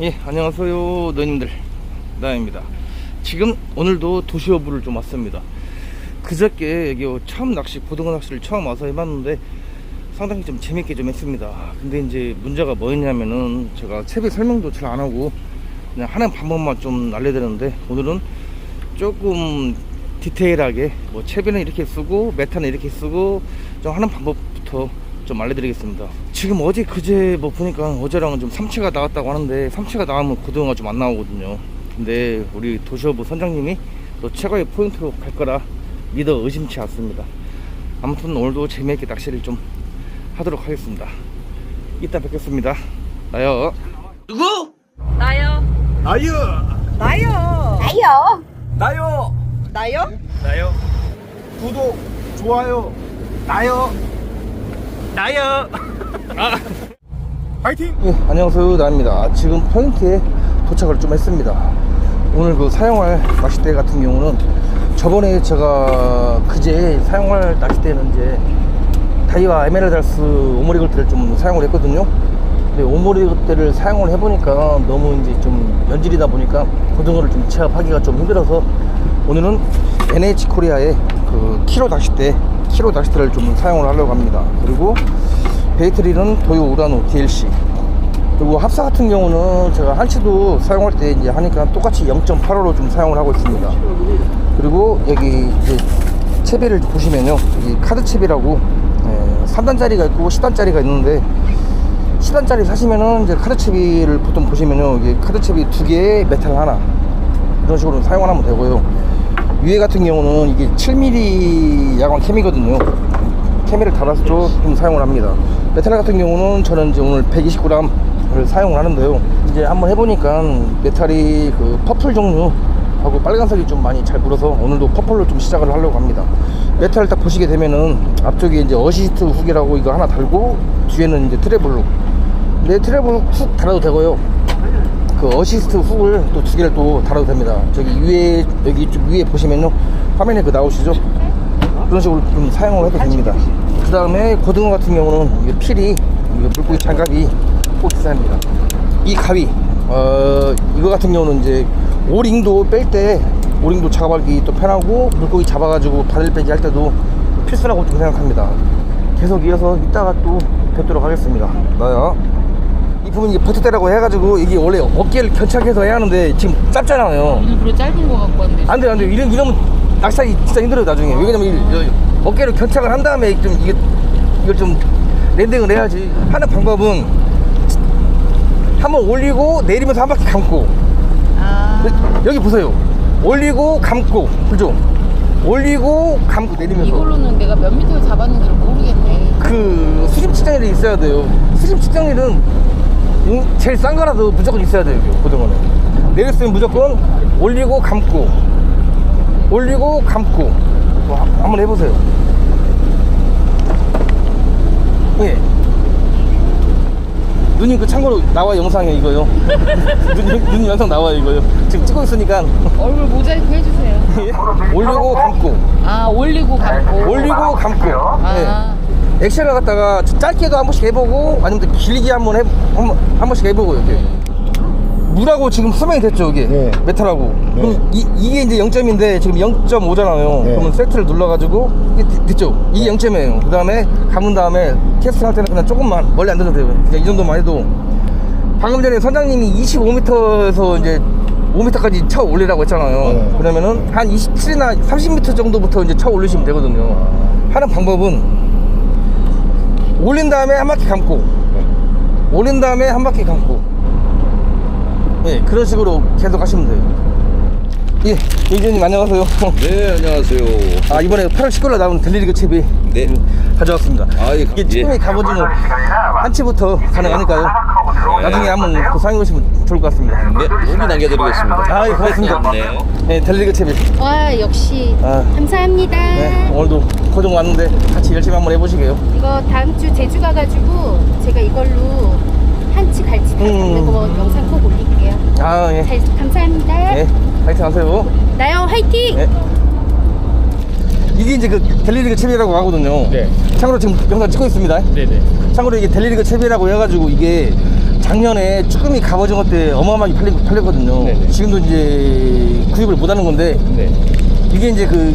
예, 안녕하세요, 너님들. 나입니다. 지금 오늘도 도시어부를 좀 왔습니다. 그저께 여기 처음 낚시, 고등어 낚시를 처음 와서 해봤는데 상당히 좀 재밌게 좀 했습니다. 근데 이제 문제가 뭐였냐면은 제가 채비 설명도 잘 안 하고 그냥 하는 방법만 좀 알려드렸는데 오늘은 조금 디테일하게 뭐 채비는 이렇게 쓰고 메타는 이렇게 쓰고 좀 하는 방법부터 좀 알려드리겠습니다. 지금 어제 그제 뭐 보니까 어제랑은 좀 삼치가 나왔다고 하는데 삼치가 나오면 고등어가 좀 안 나오거든요. 근데 우리 도시어부 선장님이 또 최고의 포인트로 갈 거라 믿어 의심치 않습니다. 아무튼 오늘도 재미있게 낚시를 좀 하도록 하겠습니다. 이따 뵙겠습니다. 나요. 누구? 나요. 나요 나요. 나요. 나요 나요? 나요 구독 좋아요 나요 나요. 파이팅! 예, 안녕하세요. 나입니다. 지금 포인트에 도착을 좀 했습니다. 오늘 그 사용할 낚싯대 같은 경우는 저번에 제가 그제 사용할 낚싯대는 이제 다이와 에메랄달스 오모리 글대를 좀 사용을 했거든요. 근데 오모리 글대를 사용을 해보니까 너무 이제 좀 연질이다 보니까 고등어를 좀 제압하기가 좀 힘들어서 오늘은 NH 코리아의 그 키로 낚싯대 키로 낚싯대를 좀 사용을 하려고 합니다 그리고 베이트리는 도요 우라노 DLC 그리고 합사 같은 경우는 제가 한치도 사용할 때 이제 하니까 똑같이 0.85로 좀 사용을 하고 있습니다. 그리고 여기 이제 채비를 보시면요. 여기 카드 채비라고 예, 3단짜리가 있고 10단짜리가 있는데 10단짜리 사시면은 이제 카드 채비를 보통 보시면요. 여기 카드 채비 두 개에 메탈 하나 이런 식으로 사용을 하면 되고요. 위에 같은 경우는 이게 7mm 야광 캠이거든요. 캠을 달아서 좀 사용을 합니다. 메탈 같은 경우는 저는 이제 오늘 120g을 사용을 하는데요. 이제 한번 해보니까 메탈이 그 퍼플 종류 하고 빨간색이 좀 많이 잘 물어서 오늘도 퍼플로 좀 시작을 하려고 합니다. 메탈 딱 보시게 되면은 앞쪽에 이제 어시스트 훅이라고 이거 하나 달고 뒤에는 이제 트래블로. 네, 트래블 훅 달아도 되고요. 그 어시스트 훅을 또 두 개를 또 달아도 됩니다. 저기 위에 여기 좀 위에 보시면요 화면에 그 나오시죠? 그런 식으로 좀 사용을 해도 됩니다. 그 다음에 고등어 같은 경우는 이게 필이 이게 물고기 장갑이 꼭 합니다. 이 가위 어 이거 같은 경우는 이제 오링도 뺄 때 오링도 작업하기 또 편하고 물고기 잡아가지고 바늘 빼기 할 때도 필수라고 좀 생각합니다. 계속 이어서 이따가 또 뵙도록 하겠습니다. 나요. 이 부분 이제 버튼대라고 해가지고 이게 원래 어깨를 견착해서 해야 하는데 지금 짧잖아요. 일부러 짧은 거 갖고 왔는데. 안 돼, 안 돼. 이러, 이러면 낚시하기 진짜 힘들어요, 나중에. 왜냐면 이, 이 어깨를 견착을 한 다음에 좀 이게, 이걸 좀 랜딩을 해야지. 하는 방법은 한 번 올리고 내리면서 한 바퀴 감고. 아. 여기 보세요. 올리고 감고. 그죠? 올리고 감고 내리면서. 이걸로는 내가 몇 미터를 잡았는지를 모르겠네. 그 수심 측정일이 있어야 돼요. 수심 측정일은 음, 제일 싼 거라도 무조건 있어야 돼요, 여기 고등어는. 내렸으면 무조건 올리고 감고, 올리고 감고. 뭐, 한- 한번 해보세요. 예. 누님 그 참고로 나와 영상에 이거요. 누님, 누님 영상 나와요 이거요. 지금 찍고 있으니까 얼굴 모자이크 해주세요. 예. 올리고 감고, 아, 올리고 감고. 올리고 감고. 예. 아. 액션을 갖다가 짧게도 한 번씩 해보고 아니면 또 길게 한번 해, 한, 번- 한 번씩 해보고 이렇게. 물하고 지금 수명이 됐죠 이게? 네. 메탈하고. 그럼 이, 이게 이제 0점인데 지금 0.5잖아요. 네. 그러면 세트를 눌러가지고 이게 되- 됐죠? 이게 0점이에요. 그 다음에 감은 다음에 캐스팅 할 때는 그냥 조금만 멀리 안 던져도 돼요. 그냥 이 정도만 해도. 방금 전에 선장님이 25m에서 이제 5m까지 쳐 올리라고 했잖아요. 네. 그러면은 한 27이나 30m 정도부터 이제 쳐 올리시면 되거든요. 하는 방법은 올린 다음에 한 바퀴 감고. 올린 다음에 한 바퀴 감고. 예 그런 식으로 계속 하시면 돼요. 예 이재님 안녕하세요. 네, 안녕하세요. 아 이번에 8월 19일 나온 델리리그 채비 네. 가져왔습니다. 아, 예, 이게 예. 처음에 가보지는 한 치부터 가능하니까요 나중에 한번 그 사용해 보시면 좋을 것 같습니다 네, 후기 남겨드리겠습니다. 아 예, 고맙습니다 네. 네 델리리그 채비 와 역시 아. 감사합니다. 네 오늘도 고정 왔는데 같이 열심히 한번 해보시게요 이거 다음 주 제주 가가지고 제가 이걸로 한치 갈치 다 음. 잡는 거 영상 꼭 올릴게요. 아 예 잘 감사합니다. 네, 파이팅 하세요 나요 화이팅. 네. 이게 이제 그 델리리그 채비라고 하거든요. 네. 참고로 지금 영상 찍고 있습니다. 네네 참고로 이게 델리리그 채비라고 해가지고 이게 작년에 쭈꾸미 갑오징어 때 어마어마하게 팔리, 팔렸거든요. 네네. 지금도 이제 구입을 못 하는 건데 네. 이게 이제 그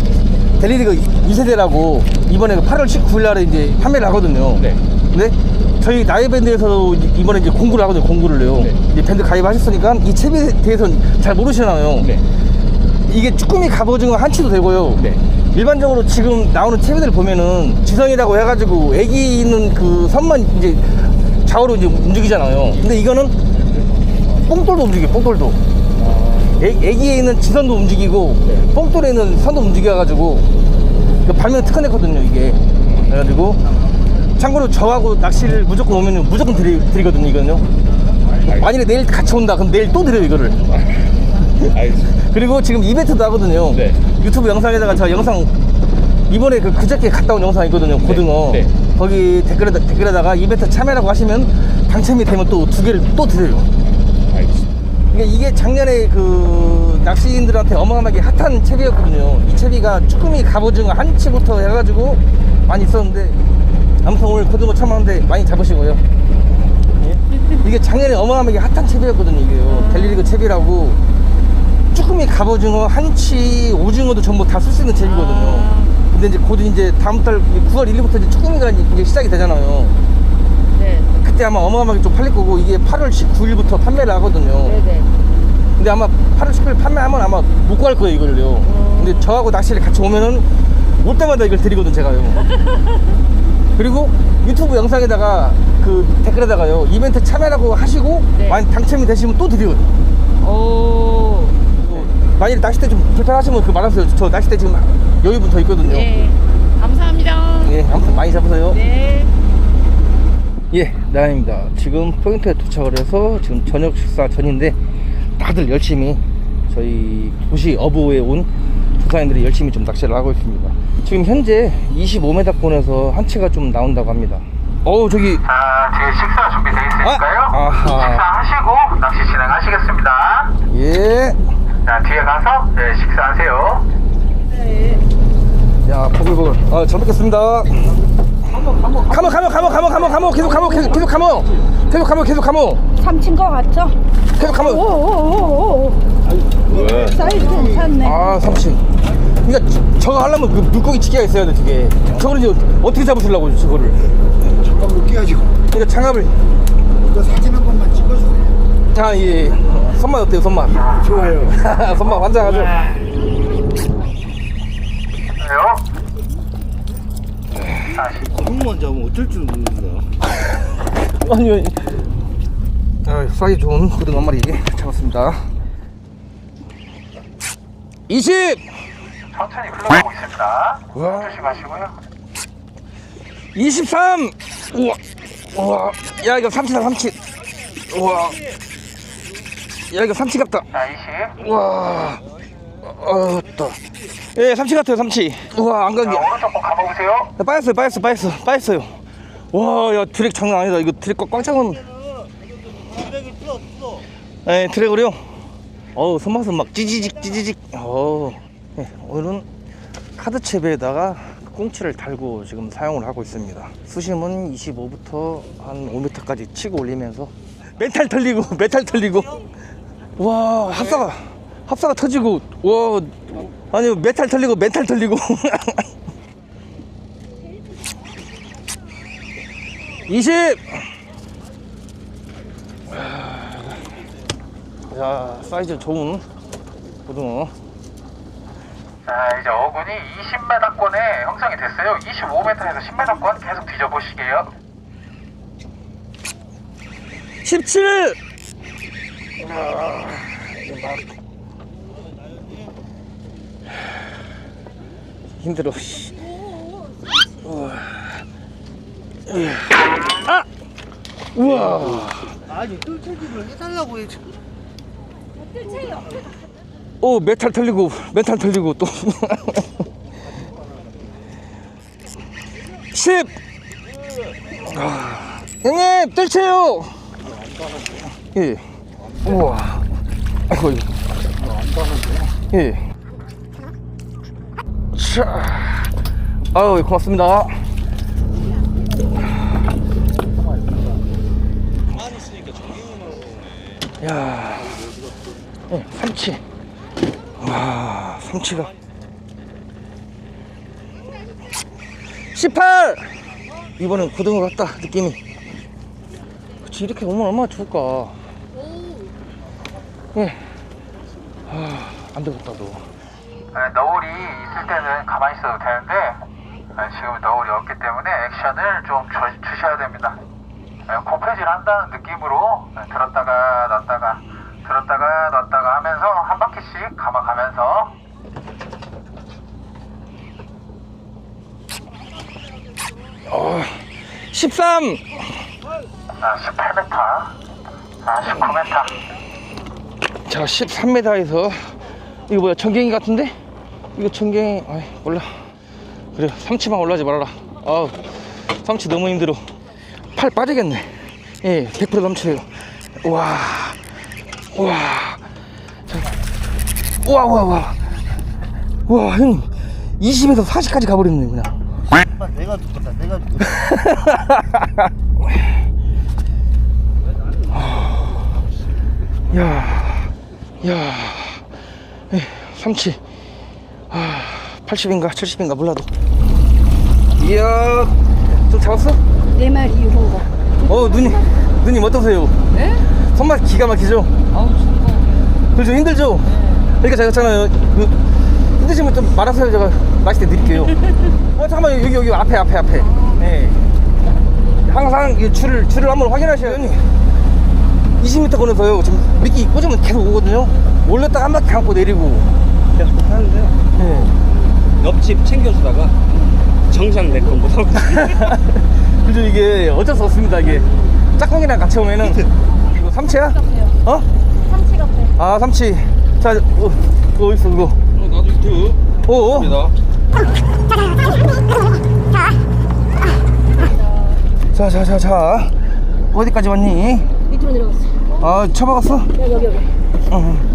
델리리그 2세대라고 이번에 그 8월 19일 날에 이제 판매를 하거든요. 네. 근데 저희 나이밴드에서도 이번에 이제 공구를 하거든요. 공구를 요. 네. 이제 밴드 가입하셨으니까 이 채비에 대해서는 잘 모르시나요? 네. 이게 쭈꾸미 갑오징어 한치도 되고요. 네. 일반적으로 지금 나오는 채비들 보면은 지성이라고 해가지고 애기 있는 그 선만 이제 좌우로 이제 움직이잖아요. 근데 이거는 뽕돌도 움직여, 뽕돌도. 애, 애기에 있는 지선도 움직이고 뽕돌에 있는 선도 움직여 가지고 그 발명 특허냈거든요 이게. 그래가지고 참고로 저하고 낚시를 무조건 오면 무조건 드리, 드리거든요 이거는요. 만일에 내일 같이 온다 그럼 내일 또 드려요 이거를. 그리고 지금 이벤트도 하거든요. 네. 유튜브 영상에다가 저 영상 이번에 그 그저께 갔다 온 영상 있거든요. 고등어. 네. 거기 댓글에다, 댓글에다가 이벤트 참여라고 하시면 당첨이 되면 또 두 개를 또 드려요. 알겠습니다. 그러니까 이게 작년에 그 낚시인들한테 어마어마하게 핫한 채비였거든요. 이 채비가 쭈꾸미 갑오징어 한치부터 해가지고 많이 있었는데 아무튼 오늘 고등어 참았는데 많이 잡으시고요. 예? 이게 작년에 어마어마하게 핫한 채비였거든요. 이게요. 델리리그 채비라고 쭈꾸미 갑오징어 한치 오징어도 전부 다 쓸 수 있는 채비거든요. 근데 이제 곧 이제 다음 달 9월 1일부터 이제 쭈꾸미가 이제 시작이 되잖아요. 네. 그때 아마 어마어마하게 좀 팔릴 거고 이게 8월 19일부터 판매를 하거든요. 네네. 근데 아마 8월 10일 판매하면 아마 못 구할 거예요 이걸요. 근데 저하고 낚시를 같이 오면은 올 때마다 이걸 드리거든 제가요. 그리고 유튜브 영상에다가 그 댓글에다가요 이벤트 참여라고 하시고 네. 만약 당첨이 되시면 또 드리거든. 오. 만일 낚싯대 좀 불편하시면 그 말하세요. 저 낚싯대 지금 여유분 더 있거든요. 네. 감사합니다. 예, 아무튼 많이 잡으세요. 네. 예, 나입니다. 지금 포인트에 도착을 해서 지금 저녁 식사 전인데 다들 열심히 저희 도시 어부에 온 조사님들이 열심히 좀 낚시를 하고 있습니다. 지금 현재 25m권에서 한 치가 좀 나온다고 합니다. 어우 저기 자, 뒤에 식사 준비되어 있으니까요. 아, 아하. 식사하시고 낚시 진행하시겠습니다. 예, 자, 뒤에 가서 네, 식사하세요. 야 보글보글. 아잘 먹겠습니다. 가모 가모 가모 가모 가모 가모 계속 가모 계속 계속 가모 계속 가모 계속 가모 삼친 거 같죠? 계속 가모. 오오오오 왜? 사이즈 괜찮네. 아 삼치 그러니까 저- 저거 하려면 그 물고기 치기가 있어야 돼 저게 저걸 이제 어떻게 잡으시려고 저거를 잠깐만 끼가지고 그러니까 장갑을 그 사진 한 번만 찍어주세요. 아예 손맛 어때요 손맛 좋아요. 손맛 환장하죠 그래요? 한번 잡으면 어쩔 줄 모르겠어. 아니요 아, 쏴기 좋은 고등어 한 마리 잡았습니다 20 천천히 흘러가고 있습니다. 와. 조심하시고요. 23 우와 우와 야 이거 삼치다 삼치 우와 야 이거 삼치 같다 자, 20. 우와 어따 예 삼치 같아요 삼치 우와 안 자, 가게 오른쪽 꼭 가보세요. 야, 빠졌어요, 빠졌어, 빠졌어, 빠졌어요. 와, 야, 드랙 장난 아니다. 이거 드랙 꽉, 꽉 잡은. 네, 드랙으로요. 어우, 손맛은 막 찌지직, 찌지직. 어우. 네, 오늘은 카드 채비에다가 꽁치를 달고 지금 사용을 하고 있습니다. 수심은 25부터 한 5m까지 치고 올리면서 멘탈 털리고, 메탈 털리고. 와, 합사가, 합사가 터지고, 와, 아니, 메탈 털리고, 멘탈 털리고. 20! 야, 사이즈 좋은 고등어. 자, 이제 어군이 20m권에 형성이 됐어요. 25m에서 10m권 계속 뒤져보시게요. 17! 힘들어. 아! 우와. 아니 뜰채기를 해달라고 해. 오, 메탈 털리고, 메탈 털리고 또. 10! 아, 형님, 뜰채요! 예. 우와. 아이고. 예. 자. 아유, 고맙습니다. 야, 어, 삼치. 와, 삼치가. 18! 이번엔 고등어 같다, 느낌이. 그치, 이렇게 오면 얼마나 좋을까. 예. 아, 안 되겠다, 너. 네, 너울이 있을 때는 가만히 있어도 되는데 네, 지금 너울이 없기 때문에 액션을 좀 주, 주셔야 됩니다. 네, 고패질 한다는 느낌으로 네, 들었다가 놨다가 들었다가 놨다가 하면서 한 바퀴씩 감아가면서 어, 13! 아, 18m, 아, 19m. 자, 13m에서 이거 뭐야, 전갱이 같은데? 이거 전갱이, 아이, 몰라. 그래, 삼치만 올라지 말아라. 아우, 삼치 너무 힘들어. 팔 빠지겠네. 예, 100% 넘쳐요. 와, 와, 자, 와, 와, 와. 와, 형님, 20에서 40까지 가버렸네, 그냥. 내가 죽겠다. 내가 죽겠다. 야, 야, 에, 삼치. 아, 80인가 70인가 몰라도. 이야, 좀 잡았어? 네 마리 이런 거. 어, 누님, 누님 어떠세요? 네? 손맛 기가 막히죠? 아우 즐거워. 그죠? 힘들죠? 그러니까 제가 있잖아요. 그, 힘드시면 좀 말아서 제가 맛있게 드릴게요. 어, 잠깐만, 여기, 여기, 앞에, 앞에, 앞에. 네. 항상 이 줄을, 줄을 한번 확인하셔야 돼요. 20m 건너서요. 지금 미끼 꽂으면 계속 오거든요. 올렸다가 한 바퀴 감고 내리고. 계속 하는데요. 네. 옆집 챙겨주다가 정상 내건 못하고 그죠, 이게 어쩔 수 없습니다, 이게. 짝꿍이랑 같이 오면은. 이거 삼치야? 어? 삼치 같아. 아, 삼치. 자, 어, 그거 어딨어, 그거. 어, 나도 유튜브 어, 어. 입니다. 자, 자, 자, 자. 어디까지 왔니? 밑으로 내려갔어. 아, 쳐박았어? 여기 여기 여기. 어.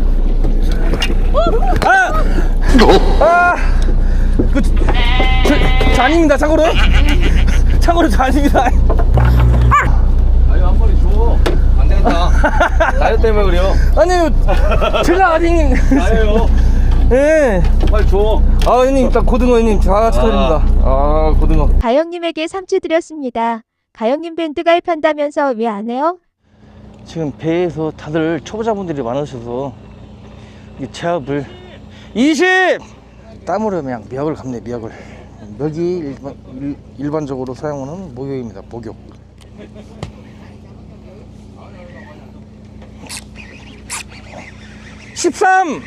아! 아! 그, 저, 저 아닙니다, 참고로. 참고로 저 아닙니다. 아유 한 번에 줘. 안 되겠다. 나이 때문에 그래요. 아니, 제가 아닌. 나예요. 예. 빨리 줘. 아, 형님, 일단 고등어 형님, 다 축하드립니다. 아, 고등어. 가영님에게 삼치 드렸습니다. 가영님 밴드 가입한다면서 왜 안 해요? 지금 배에서 다들 초보자분들이 많으셔서 이 제압을 20! 땀으로 그냥 미역을 감네 미역을 멱이 일반, 일, 일반적으로 사용하는 목욕입니다 목욕 (13)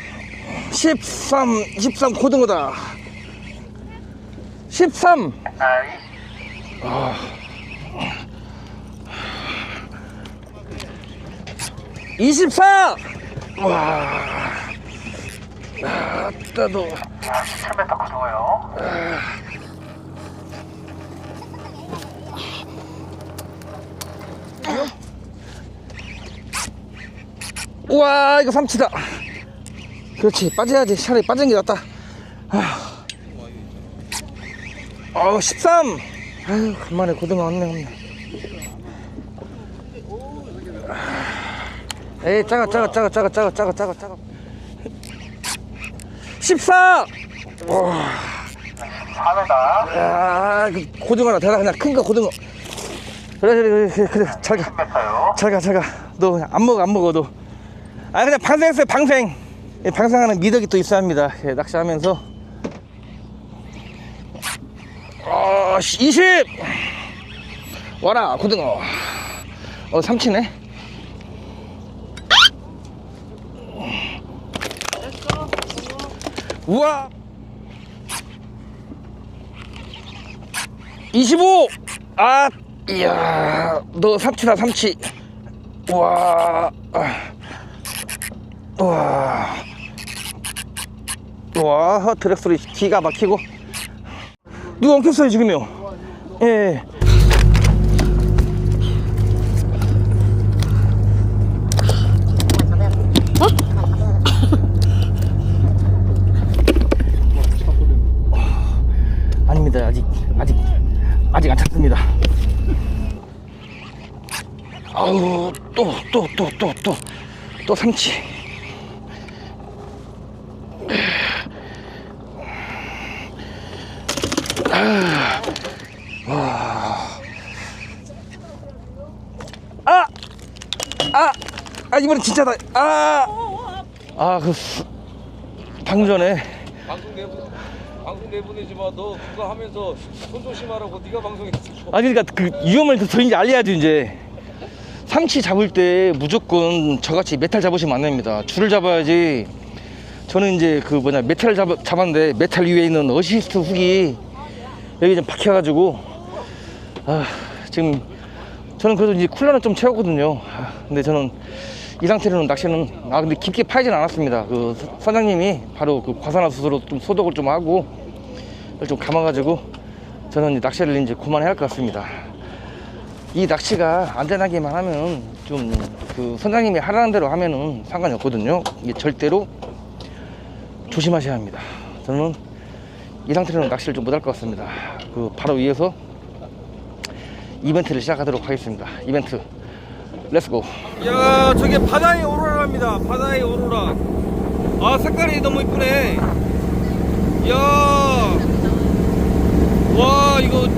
13 13 고등어다 13 아, 이 24! 와. 아따도. 17m 고등어요. 우와, 이거 삼치다. 그렇지, 빠져야지. 차라리 빠지는 게 낫다. 아. 어, 13! 아유, 간만에 고등어 왔네, 왔네. 에이, 작아, 작아, 작아, 작아, 작아, 작아, 작아, 작아. 14! 4m. 야, 그 고등어나 대라 그냥 큰 거 고등어. 그래 그래 그래 그래 잘 가. 10m요. 잘 가, 잘 가. 너 그냥 안 먹어, 안 먹어, 너. 아, 그냥 방생했어요, 방생. 예, 방생하는 미덕이 또 있어야 합니다. 예, 낚시하면서. 어, 20! 와라, 고등어. 어, 삼치네. 우와! 25! 아, 이야, 너 삼치다, 삼치. 와, 아. 와, 와, 드랙 소리 기가 막히고. 누가 엉켰어요, 지금요? 예. 아우, 또, 또, 또, 또, 또. 또 삼치. 아! 아! 아, 이번엔 진짜다. 아! 아, 그, 수- 방금 전에 방송 내보 방송 내보내지 마. 너 그거 하면서 손 조심하라고 네가 방송했어. 아니 그러니까 그 위험을 더 이제 알려야죠 이제 삼치 잡을 때 무조건 저같이 메탈 잡으시면 안 됩니다. 줄을 잡아야지. 저는 이제 그 뭐냐 메탈을 잡, 잡았는데 메탈 위에 있는 어시스트 훅이 여기 좀 박혀가지고 아 지금 저는 그래도 이제 쿨러는 좀 채웠거든요. 아, 근데 저는 이 상태로는 낚시는 아 근데 깊게 파이진 않았습니다. 그 서- 선장님이 바로 그 과산화수소로 좀 소독을 좀 하고 좀 감아가지고 저는 이제 낚시를 이제 그만해야 할 것 같습니다. 이 낚시가 안전하게만 하면 좀 그 선장님이 하라는 대로 하면은 상관이 없거든요. 이게 절대로 조심하셔야 합니다. 저는 이 상태로는 낚시를 좀 못할 것 같습니다. 그 바로 위에서 이벤트를 시작하도록 하겠습니다. 이벤트 렛츠고. 야 저게 바다의 오로라입니다. 바다의 오로라. 아 색깔이 너무 이쁘네. 야. 와 이거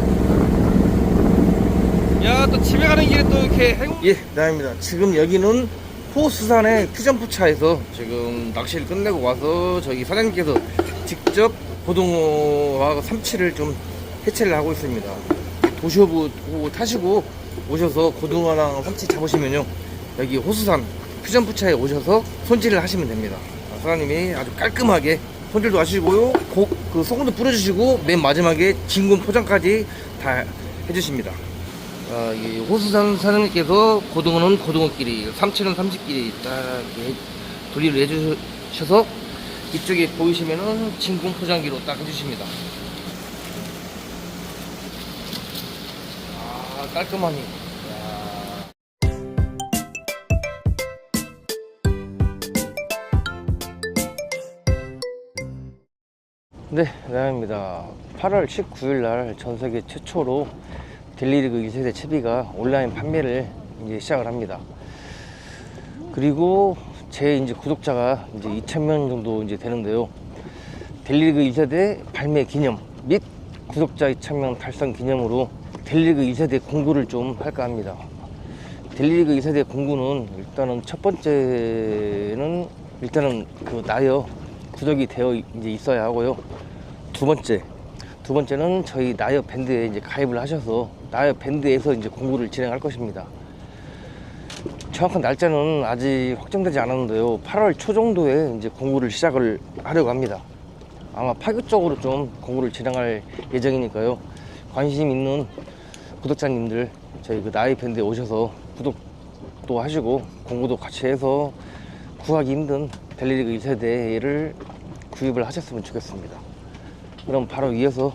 야 또 집에 가는 길에 또 이렇게 해군 예 나입니다. 지금 여기는 호수산의 퓨전포차에서 지금 낚시를 끝내고 와서 저기 사장님께서 직접 고등어와 삼치를 좀 해체를 하고 있습니다. 도시오브 타시고 오셔서 고등어랑 삼치 잡으시면요. 여기 호수산 퓨전포차에 오셔서 손질을 하시면 됩니다. 아, 사장님이 아주 깔끔하게 손질도 하시고요. 고, 그 소금도 뿌려주시고 맨 마지막에 진공 포장까지 다 해주십니다 아, 이 호수산 사장님께서 고등어는 고등어끼리 삼치는 삼치끼리 딱 분리를 해주셔서 이쪽에 보이시면은 진공 포장기로 딱 해주십니다 아 깔끔하니 네, 나입니다. 8월 19일 날 전 세계 최초로 델리리그 2세대 채비가 온라인 판매를 이제 시작을 합니다. 그리고 제 이제 구독자가 이제 2,000명 정도 이제 되는데요. 델리리그 2세대 발매 기념 및 구독자 2,000명 달성 기념으로 델리리그 2세대 공구를 좀 할까 합니다. 델리리그 2세대 공구는 일단은 첫 번째는 일단은 그 나여 구독이 되어 이제 있어야 하고요. 두 번째, 두 번째는 저희 나여 밴드에 이제 가입을 하셔서 나여 밴드에서 이제 공부를 진행할 것입니다. 정확한 날짜는 아직 확정되지 않았는데요. 8월 초 정도에 이제 공부를 시작을 하려고 합니다. 아마 파격적으로 좀 공부를 진행할 예정이니까요. 관심 있는 구독자님들 저희 그 나이 밴드에 오셔서 구독도 하시고 공부도 같이 해서 구하기 힘든 델리리그 1세대를 구입을 하셨으면 좋겠습니다. 그럼 바로 위에서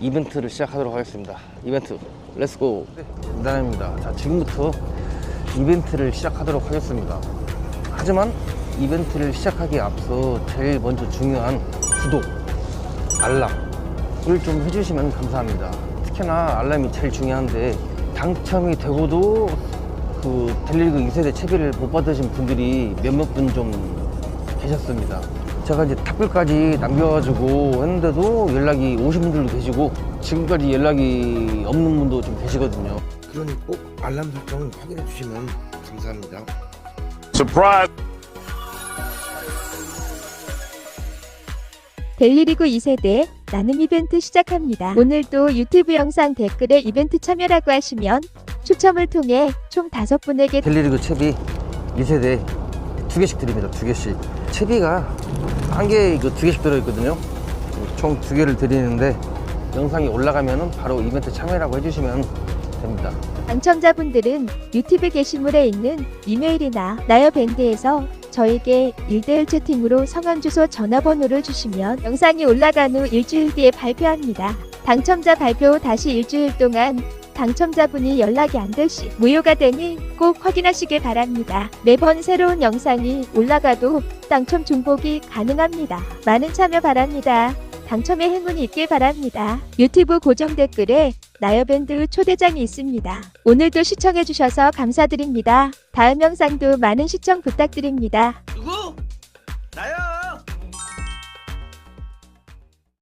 이벤트를 시작하도록 하겠습니다. 이벤트 렛츠고 대단합니다. 자 지금부터 이벤트를 시작하도록 하겠습니다. 하지만 이벤트를 시작하기에 앞서 제일 먼저 중요한 구독, 알람을 좀 해주시면 감사합니다. 특히나 알람이 제일 중요한데 당첨이 되고도 그 델리그 2세대 채비를 못 받으신 분들이 몇몇 분 좀 계셨습니다. 제가 이제 답글까지 남겨가지고 했는데도 연락이 오신 분들도 계시고 지금까지 연락이 없는 분도 좀 계시거든요. 그러니 꼭 알람 설정 확인해 주시면 감사합니다. Surprise! 델리리그 2세대 나눔 이벤트 시작합니다. 오늘도 유튜브 영상 댓글에 이벤트 참여라고 하시면 추첨을 통해 총 다섯 분에게 델리리그 채비 2세대 두 개씩 드립니다. 두 개씩. 채비가 한 개에 이거 두 개씩 들어있거든요. 총 두 개를 드리는데 영상이 올라가면은 바로 이벤트 참여라고 해주시면 됩니다. 당첨자분들은 유튜브 게시물에 있는 이메일이나 나여 밴드에서 저에게 1대1 채팅으로 성함 주소 전화번호를 주시면 영상이 올라간 후 일주일 뒤에 발표합니다. 당첨자 발표 후 다시 일주일 동안 당첨자분이 연락이 안 될 시 무효가 되니 꼭 확인하시길 바랍니다. 매번 새로운 영상이 올라가도 당첨 중복이 가능합니다. 많은 참여 바랍니다. 당첨의 행운이 있길 바랍니다. 유튜브 고정 댓글에 나여밴드 초대장이 있습니다. 오늘도 시청해주셔서 감사드립니다. 다음 영상도 많은 시청 부탁드립니다.